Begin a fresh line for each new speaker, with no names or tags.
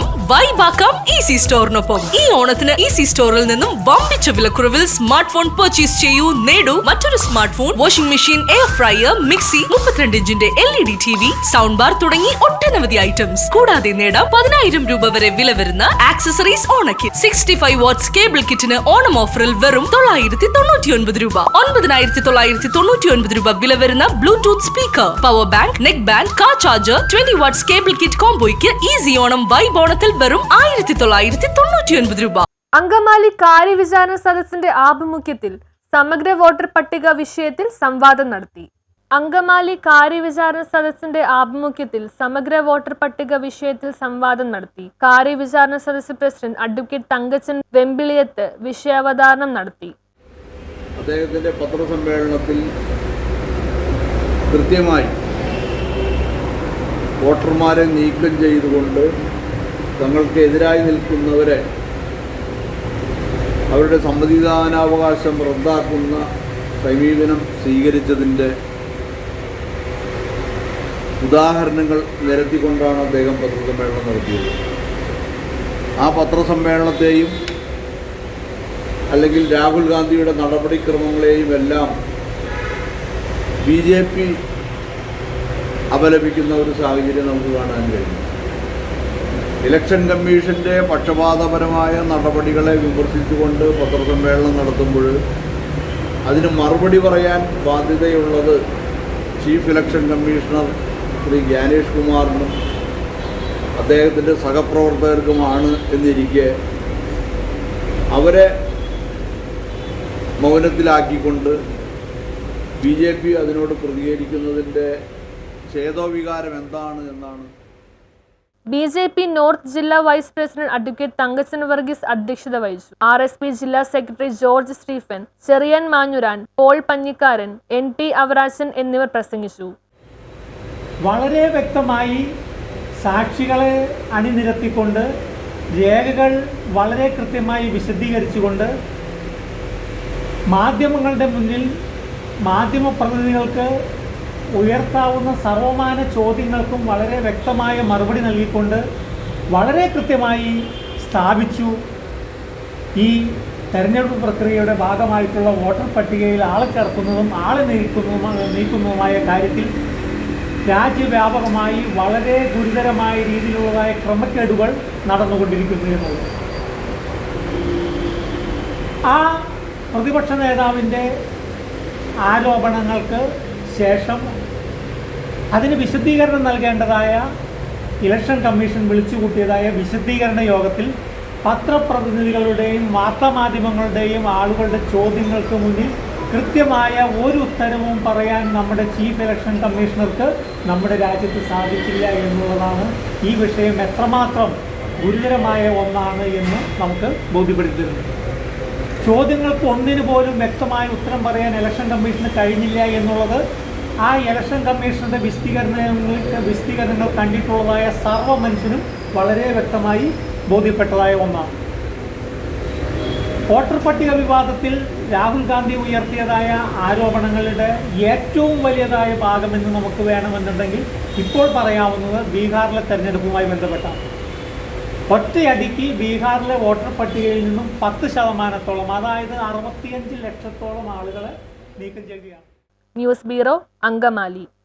Onam വൈബാക്കാം easy സ്റ്റോറിനൊപ്പം. ഈ ഓണത്തിന് easy സ്റ്റോറിൽ നിന്നും വമ്പിച്ച വിലക്കുറവിൽ സ്മാർട്ട് ഫോൺ പർച്ചേസ് ചെയ്യൂ നേടൂ. മറ്റൊരു smart phone washing machine air fryer mixie മുപ്പത്തിരണ്ട് ഇഞ്ചിന്റെ L E D T V sound bar തുടങ്ങി ഒട്ടനവധി ഐറ്റംസ് കൂടാതെ നേടാം പതിനായിരം രൂപ വരെ വില വരുന്ന ആക്സസറീസ് ഓണക്കിറ്റ്. സിക്സ്റ്റി ഫൈവ് വാട്ട്സ് കേബിൾ കിറ്റിന് ഓണം ഓഫറിൽ വെറും തൊള്ളായിരത്തി തൊണ്ണൂറ്റി ഒൻപത് രൂപ. ഒൻപതിനായിരത്തി തൊള്ളായിരത്തി തൊണ്ണൂറ്റി ഒൻപത് രൂപ വില വരുന്ന Bluetooth speaker power bank neck band car charger twenty watts cable kit കോംബോയ്ക്ക് easy Onam vibe ഓണത്തിൽ വെറും ആയിരത്തി തൊള്ളായിരത്തി തൊണ്ണൂറ്റി ഒൻപത് രൂപ.
അങ്കമാലി കാര്യവിചാരണ സദസ്സിന്റെ ആഭിമുഖ്യത്തിൽ സമഗ്ര വോട്ടർ പട്ടിക വിഷയത്തിൽ സംവാദം നടത്തി. അങ്കമാലി കാര്യവിചാരണ സദസ്സിന്റെ ആഭിമുഖ്യത്തിൽ സമഗ്ര വോട്ടർ പട്ടിക വിഷയത്തിൽ സംവാദം നടത്തി. കാര്യവിചാരണ സദസ്സ് പ്രസിഡന്റ് അഡ്വക്കേറ്റ് തങ്കച്ചൻ വെമ്പിളിയത്ത് വിഷയാവതാരണം നടത്തി.
അദ്ദേഹത്തിന്റെ പത്രസമ്മേളനത്തിൽ കൃത്യമായി വോട്ടർമാരെ നീക്കം ചെയ്തുകൊണ്ട് തങ്ങൾക്ക് എതിരായി നിൽക്കുന്നവരെ അവരുടെ സമ്മതിദാനാവകാശം റദ്ദാക്കുന്ന സമീപനം സ്വീകരിച്ചതിന്റെ ഉദാഹരണങ്ങൾ നിരത്തിക്കൊണ്ടാണ് അദ്ദേഹം പത്രസമ്മേളനം നടത്തിയത്. ആ പത്രസമ്മേളനത്തെയും അല്ലെങ്കിൽ രാഹുൽ ഗാന്ധിയുടെ നടപടിക്രമങ്ങളെയും എല്ലാം ബി ജെ പി അപലപിക്കുന്ന ഒരു സാഹചര്യം നമുക്ക് കാണാൻ കഴിയും. ഇലക്ഷൻ കമ്മീഷന്റെ പക്ഷപാതപരമായ നടപടികളെ വിമർശിച്ചുകൊണ്ട് പത്രസമ്മേളനം നടത്തുമ്പോൾ അതിന് മറുപടി പറയാൻ ബാധ്യതയുള്ളത് chief election commissioner Shri Gyanesh കുമാറിനും അദ്ദേഹത്തിന്റെ സഹപ്രവർത്തകർക്കുമാണ് എന്നിരിക്കെ അവരെ മൗനത്തിലാക്കിക്കൊണ്ട് ബി ജെ പി അതിനോട് പ്രതികരിക്കുന്നതിന്റെ ഛേദോവികാരം എന്താണ് എന്നാണ്
ബി ജെ പി നോർത്ത് ജില്ലാ vice president advocate Thankachan Varghese അധ്യക്ഷത വഹിച്ചു. ആർ എസ് പി ജില്ലാ secretary George Stephen Cherian Manjuran Paul Panjikkaran N T Avarajan എന്നിവർ പ്രസംഗിച്ചു.
വളരെ വ്യക്തമായി സാക്ഷികളെ അണിനിരത്തിക്കൊണ്ട് രേഖകൾ വളരെ കൃത്യമായി വിശദീകരിച്ചുകൊണ്ട് മാധ്യമങ്ങളുടെ മുന്നിൽ മാധ്യമപ്രതിനിധികൾക്ക് ഉയർത്താവുന്ന സർവമാന ചോദ്യങ്ങൾക്കും വളരെ വ്യക്തമായ മറുപടി നൽകിക്കൊണ്ട് വളരെ കൃത്യമായി സ്ഥാപിച്ചു. ഈ തെരഞ്ഞെടുപ്പ് പ്രക്രിയയുടെ ഭാഗമായിട്ടുള്ള വോട്ടർ പട്ടികയിൽ ആളെ ചേർക്കുന്നതും ആളെ നീക്കുന്നതും നീക്കുന്നതുമായ കാര്യത്തിൽ രാജ്യവ്യാപകമായി വളരെ ഗുരുതരമായ രീതിയിലുള്ളതായ ക്രമക്കേടുകൾ നടന്നുകൊണ്ടിരിക്കുന്നു എന്നുള്ളത്. ആ പ്രതിപക്ഷ നേതാവിന്റെ ആരോപണങ്ങൾക്ക് ശേഷം അതിന് വിശദീകരണം നൽകേണ്ടതായ ഇലക്ഷൻ കമ്മീഷൻ വിളിച്ചുകൂട്ടിയതായ വിശദീകരണ യോഗത്തിൽ പത്രപ്രതിനിധികളുടെയും വാർത്താമാധ്യമങ്ങളുടെയും ആളുകളുടെ ചോദ്യങ്ങൾക്ക് മുന്നിൽ കൃത്യമായ ഒരു ഉത്തരവും പറയാൻ നമ്മുടെ ചീഫ് ഇലക്ഷൻ കമ്മീഷണർക്ക് നമ്മുടെ രാജ്യത്ത് സാധിച്ചില്ല എന്നുള്ളതാണ് ഈ വിഷയം എത്രമാത്രം ഗുരുതരമായ ഒന്നാണ് എന്ന് നമുക്ക് ബോധ്യപ്പെടുത്തുന്നുണ്ട് ചോദ്യങ്ങൾക്ക് ഒന്നിനു പോലും വ്യക്തമായ ഉത്തരം പറയാൻ ഇലക്ഷൻ കമ്മീഷന് കഴിഞ്ഞില്ല എന്നുള്ളത് ആ ഇലക്ഷൻ കമ്മീഷന്റെ വിശദീകരണങ്ങൾ വിശദീകരണങ്ങൾ കണ്ടിട്ടുള്ളതായ സർവ മനുഷ്യനും വളരെ വ്യക്തമായി ബോധ്യപ്പെട്ടതായ ഒന്നാണ്. വോട്ടർ പട്ടിക വിവാദത്തിൽ രാഹുൽ ഗാന്ധി ഉയർത്തിയതായ ആരോപണങ്ങളുടെ ഏറ്റവും വലിയതായ ഭാഗമെന്ന് നമുക്ക് വേണമെന്നുണ്ടെങ്കിൽ ഇപ്പോൾ പറയാവുന്നത് ബീഹാറിലെ തെരഞ്ഞെടുപ്പുമായി ബന്ധപ്പെട്ടാണ്. ഒറ്റയടിക്ക് ബീഹാറിലെ വോട്ടർ പട്ടികയിൽ നിന്നും പത്ത് ശതമാനത്തോളം അതായത് അറുപത്തിയഞ്ച് ലക്ഷത്തോളം ആളുകളെ നീക്കം ചെയ്യുകയാണ്
ന്യൂസ് ബ്യൂറോ അങ്കമാലി